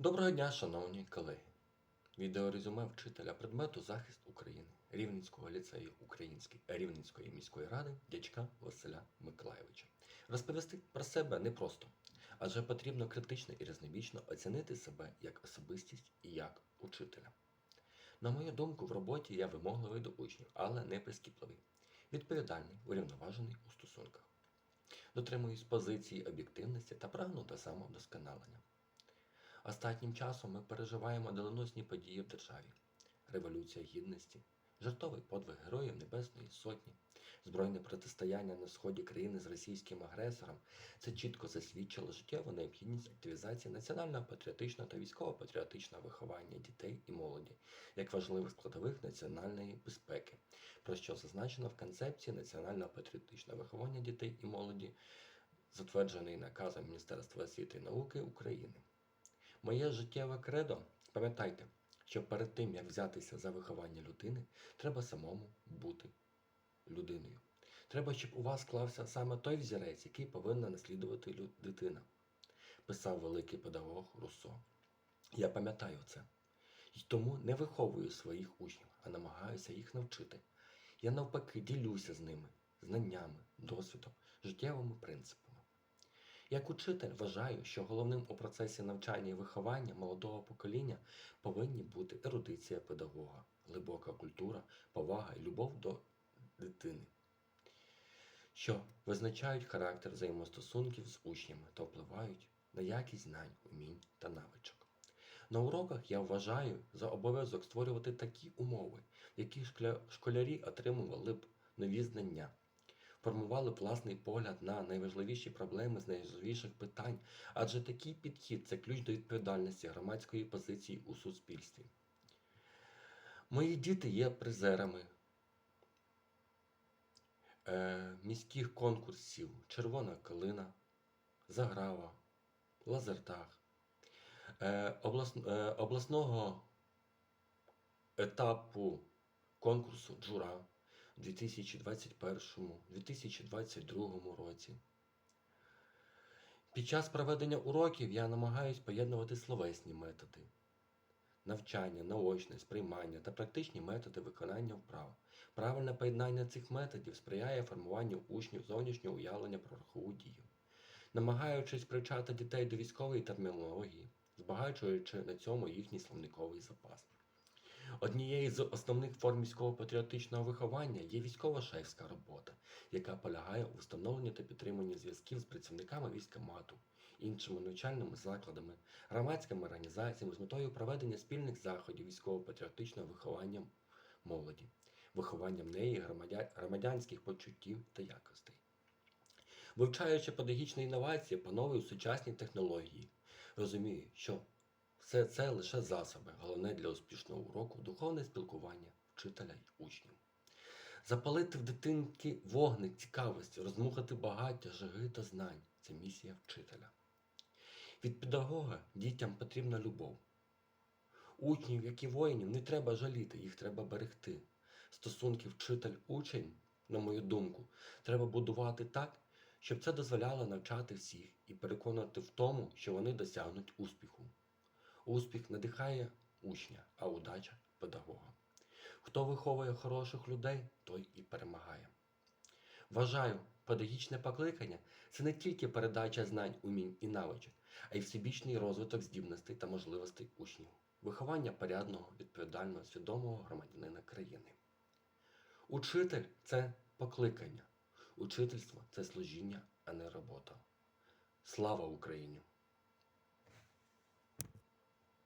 Доброго дня, шановні колеги. Відеорезюме вчителя предмету захист України Рівненського ліцею Української Рівненської міської ради дячка Василя Миколайовича. Розповісти про себе непросто, адже потрібно критично і різнобічно оцінити себе як особистість і як учителя. На мою думку, в роботі я вимогливий до учнів, але не прискіпливий, відповідальний, урівноважений у стосунках. Дотримуюсь позиції об'єктивності та прагну до самовдосконалення. Останнім часом ми переживаємо доленосні події в державі: Революція Гідності, жертовий подвиг Героїв Небесної Сотні, збройне протистояння на сході країни з російським агресором. Це чітко засвідчило життєву необхідність активізації національного патріотичного та військово-патріотичного виховання дітей і молоді як важливих складових національної безпеки, про що зазначено в концепції національного патріотичного виховання дітей і молоді, затверджений наказом Міністерства освіти і науки України. Моє життєве кредо, пам'ятайте, що перед тим, як взятися за виховання людини, треба самому бути людиною. Треба, щоб у вас склався саме той взірець, який повинна наслідувати дитина, писав великий педагог Руссо. Я пам'ятаю це. І тому не виховую своїх учнів, а намагаюся їх навчити. Я навпаки ділюся з ними знаннями, досвідом, життєвими принципами. Як учитель вважаю, що головним у процесі навчання і виховання молодого покоління повинні бути ерудиція педагога, глибока культура, повага і любов до дитини, що визначають характер взаємостосунків з учнями та впливають на якість знань, умінь та навичок. На уроках я вважаю за обов'язок створювати такі умови, в яких школярі отримували б нові знання, формували б власний погляд на найважливіші проблеми з найважливіших питань, адже такий підхід це ключ до відповідальності громадської позиції у суспільстві. Мої діти є призерами е, міських конкурсів Червона калина, Заграва, Лазертаг, е, облас, е, обласного етапу конкурсу Джура 2021-2022 році. Під час проведення уроків я намагаюсь поєднувати словесні методи, навчання, наочне, сприймання та практичні методи виконання вправ. Правильне поєднання цих методів сприяє формуванню учнів зовнішнього уявлення про рухову дію, намагаючись привчати дітей до військової термінології, збагачуючи на цьому їхній словниковий запас. Однією з основних форм військово-патріотичного виховання є військово-шефська робота, яка полягає у встановленні та підтриманні зв'язків з працівниками військомату, іншими навчальними закладами, громадськими організаціями з метою проведення спільних заходів військово-патріотичного виховання молоді, вихованням неї громадянських почуттів та якостей. Вивчаючи педагогічні інновації, пановую сучасні технології, розумію, що все це лише засоби, головне для успішного уроку духовне спілкування вчителя й учнів. Запалити в дитинки вогник цікавості, розмухати багаття, жаги та знань це місія вчителя. Від педагога дітям потрібна любов. Учнів, як і воїнів, не треба жаліти, їх треба берегти. Стосунки вчитель-учень, на мою думку, треба будувати так, щоб це дозволяло навчати всіх і переконати в тому, що вони досягнуть успіху. Успіх надихає учня, а удача педагога. Хто виховує хороших людей, той і перемагає. Вважаю, педагогічне покликання це не тільки передача знань, умінь і навичок, а й всебічний розвиток здібностей та можливостей учнів, виховання порядного, відповідального, свідомого громадянина країни. Учитель це покликання, учительство це служіння, а не робота. Слава Україні!